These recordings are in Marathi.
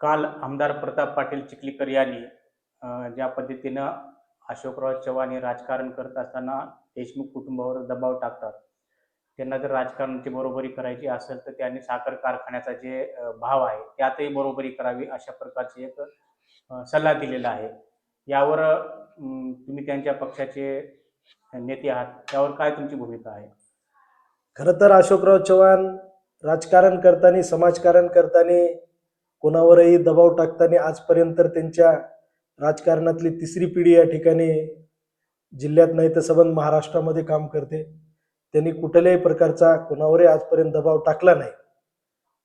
काल आमदार प्रताप पाटील चिखलीकर यांनी ज्या पद्धतीनं अशोकराव चव्हाण हे राजकारण करत असताना देशमुख कुटुंबावर दबाव टाकतात त्यांना जर राजकारणाची बरोबरी करायची असेल तर त्यांनी साखर कारखान्याचा जे भाव आहे त्यातही बरोबरी करावी अशा प्रकारचे एक सल्ला दिलेला आहे. यावर तुम्ही त्यांच्या पक्षाचे नेते आहात त्यावर काय तुमची भूमिका आहे? खरं तर अशोकराव चव्हाण राजकारण करताना समाजकारण करताना कोणावरही दबाव टाकताना आजपर्यंत त्यांच्या राजकारणातली तिसरी पिढी या ठिकाणी जिल्ह्यात नाही तर सबंध महाराष्ट्रामध्ये काम करते. त्यांनी कुठल्याही प्रकारचा कोणावरही आजपर्यंत दबाव टाकला नाही.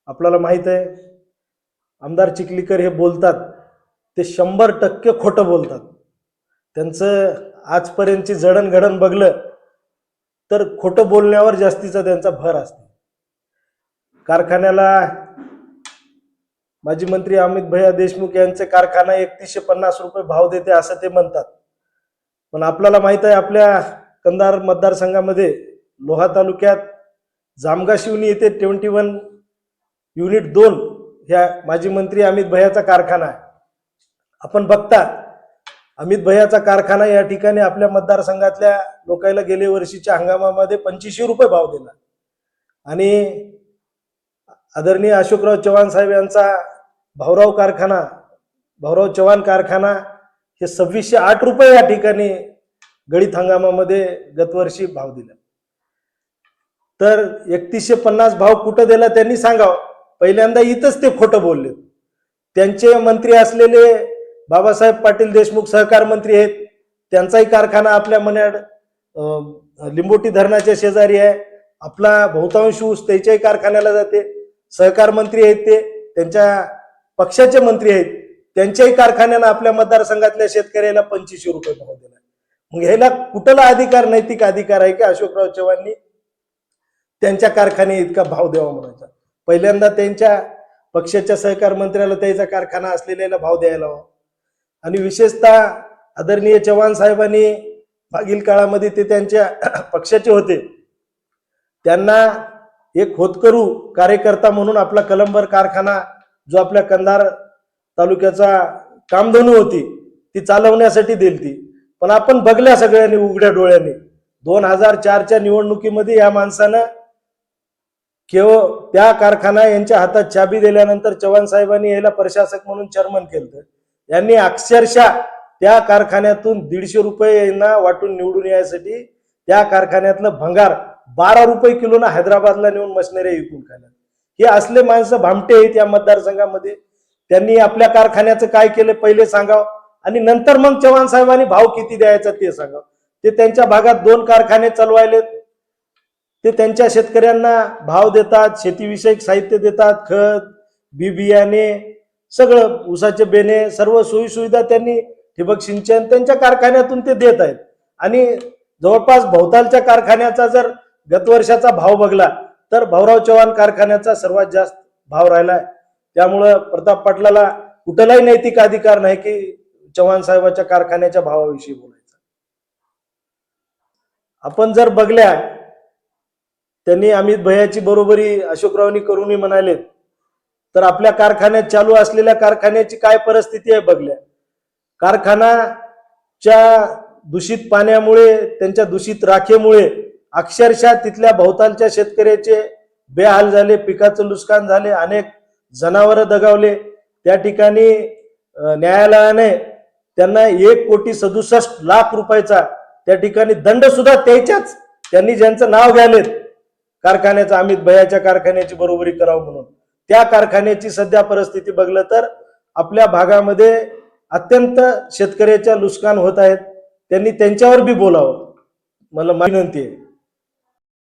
आपल्याला माहीत आहे आमदार चिखलीकर हे बोलतात ते शंभर टक्के खोटं बोलतात. त्यांचं आजपर्यंतची जडणघडण बघलं तर खोटं बोलण्यावर जास्तीचा त्यांचा भर असते. कारखान्याला माजी मंत्री अमित भैया देशमुख यांचे कारखाना एकतीसशे पन्नास रुपये भाव देते असं ते म्हणतात. पण आपल्याला माहीत आहे आपल्या कंधार मतदारसंघामध्ये लोहा तालुक्यात जामगा शिवनी येथे ट्वेंटी वन युनिट दोन ह्या माजी मंत्री अमित भैयाचा कारखाना आहे. आपण बघता अमित भैयाचा कारखाना या ठिकाणी आपल्या मतदारसंघातल्या लोकायला गेल्या वर्षीच्या हंगामामध्ये पंचवीसशे रुपये भाव दिला. आणि आदरणीय अशोकराव चव्हाण साहेब यांचा भाऊराव कारखाना भाऊराव चव्हाण कारखाना हे सव्वीसशे आठ रुपये या ठिकाणी गळीत हंगामामध्ये गतवर्षी भाव दिला. तर एकतीसशे पन्नास भाव कुठं दिला त्यांनी सांगावं. पहिल्यांदा इथंच ते खोटं बोलले. त्यांचे मंत्री असलेले बाबासाहेब पाटील देशमुख सहकार मंत्री आहेत. त्यांचाही कारखाना आपल्या मन्याड लिंबोटी धरणाच्या शेजारी आहे. आपला बहुतांश ऊस त्याच्याही कारखान्याला जाते. सहकार मंत्री आहेत ते. त्यांच्या पक्षाचे मंत्री आहेत त्यांच्याही कारखान्यानं आपल्या मतदारसंघातल्या शेतकऱ्याला पंचवीसशे रुपये भाव दिला मग ह्याला कुठला अधिकार नैतिक अधिकार आहे की अशोकराव चव्हाणनी त्यांच्या कारखाने इतका भाव द्यावा म्हणायचा? पहिल्यांदा त्यांच्या पक्षाच्या सहकार मंत्र्याला त्याचा कारखाना असलेल्याला भाव द्यायला हवा. आणि विशेषतः आदरणीय चव्हाण साहेबांनी मागील काळामध्ये ते त्यांच्या पक्षाचे होते. त्यांना एक होतकरू कार्यकर्ता म्हणून आपला कलंबर कारखाना जो आपल्या कंधार तालुक्याचा कामधनू होती ती चालवण्यासाठी दिली ती. पण आपण बघल्या सगळ्यांनी उघड्या डोळ्यांनी दोन हजार चारच्या निवडणुकीमध्ये या माणसानं केवळ त्या कारखाना यांच्या हातात चाबी दिल्यानंतर चव्हाण साहेबांनी याला प्रशासक म्हणून चर्मन केलं यांनी अक्षरशः त्या कारखान्यातून दीडशे रुपये यांना वाटून निवडून यायसाठी त्या कारखान्यातलं भंगार बारा रुपये किलोनं हैदराबादला नेऊन मशिनरी विकून खाल्या हे असले माणसं भामटे आहेत या मतदारसंघामध्ये. त्यांनी आपल्या कारखान्याचं काय केलं पहिले सांगावं. आणि नंतर मग चव्हाण साहेबांनी भाव किती द्यायचा ते सांगावं. ते त्यांच्या भागात दोन कारखाने चालवायलेत. ते त्यांच्या शेतकऱ्यांना भाव देतात शेतीविषयक साहित्य देतात खत बी बियाणे सगळं ऊसाचे बेणे सर्व सोयीसुविधा त्यांनी ठिबक सिंचन त्यांच्या कारखान्यातून ते देत आहेत. आणि जवळपास भोवतालच्या कारखान्याचा जर गतवर्षाचा भाव बघला तर भाऊराव चव्हाण कारखान्याचा सर्वात जास्त भाव राहिलाय. त्यामुळं प्रताप पाटलाला कुठलाही नैतिक अधिकार नाही की चव्हाण साहेबाच्या कारखान्याच्या भावाविषयी बोलायचा. आपण जर बघल्या त्यांनी अमित भयाची बरोबरी अशोकरावनी करूनही म्हणाले तर आपल्या कारखान्यात चालू असलेल्या कारखान्याची काय परिस्थिती आहे बघल्या. कारखानाच्या दूषित पाण्यामुळे त्यांच्या दूषित राखेमुळे अक्षरशः तिथल्या भोवतालच्या शेतकऱ्याचे बेहाल झाले पिकाचं नुकसान झाले अनेक जनावरं दगावले. त्या ठिकाणी न्यायालयाने त्यांना एक कोटी सदुसष्ट लाख रुपयाचा त्या ठिकाणी दंड सुद्धा त्याच्याच त्यांनी ज्यांचं नाव घ्यालेत कारखान्याचा अमित भयाच्या कारखान्याची बरोबरी करावं म्हणून. त्या कारखान्याची सध्या परिस्थिती बघलं तर आपल्या भागामध्ये अत्यंत शेतकऱ्याच्या नुकसान होत आहेत. त्यांनी त्यांच्यावर बी बोलावं. मला विनंती आहे.